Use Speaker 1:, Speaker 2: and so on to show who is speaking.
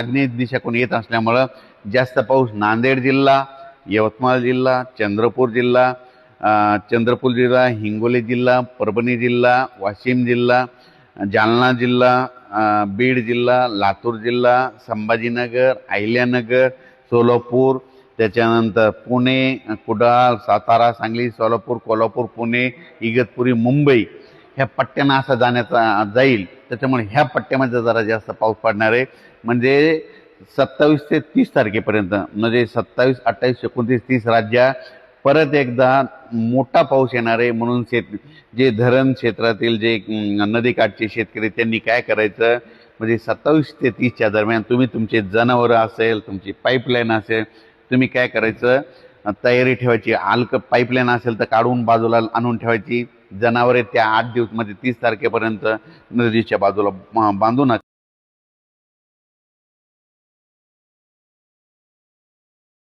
Speaker 1: आग्नेय दिशेकडून येत असल्यामुळं जास्त पाऊस नांदेड जिल्हा यवतमाळ जिल्हा चंद्रपूर जिल्हा चंद्रपूर जिल्हा हिंगोली जिल्हा परभणी जिल्हा वाशिम जिल्हा जालना जिल्हा बीड जिल्हा लातूर जिल्हा संभाजीनगर अहिल्यानगर सोलापूर त्याच्यानंतर पुणे कुडाळ सातारा सांगली सोलापूर कोल्हापूर पुणे इगतपुरी मुंबई ह्या पट्ट्यांना असा जाण्याचा जाईल. त्याच्यामुळे ह्या पट्ट्यामध्ये जरा जास्त पाऊस पडणार आहे. म्हणजे सत्तावीस ते तीस तारखेपर्यंत म्हणजे सत्तावीस अठ्ठावीस एकोणतीस तीस राज्या परत एकदा मोठा पाऊस येणार आहे म्हणून शेत जे धरण क्षेत्रातील जे नदीकाठचे शेतकरी त्यांनी काय करायचं? म्हणजे सत्तावीस ते तीसच्या दरम्यान तुम्ही तुमचे जनावरं असेल तुमची पाईपलाईन असेल तुम्ही काय करायचं? तयारी ठेवायची. आल्क पाईपलाईन असेल तर काढून बाजूला आणून ठेवायची. जनावरे त्या आठ दिवस म्हणजे तीस तारखेपर्यंत नदीच्या बाजूला बांधून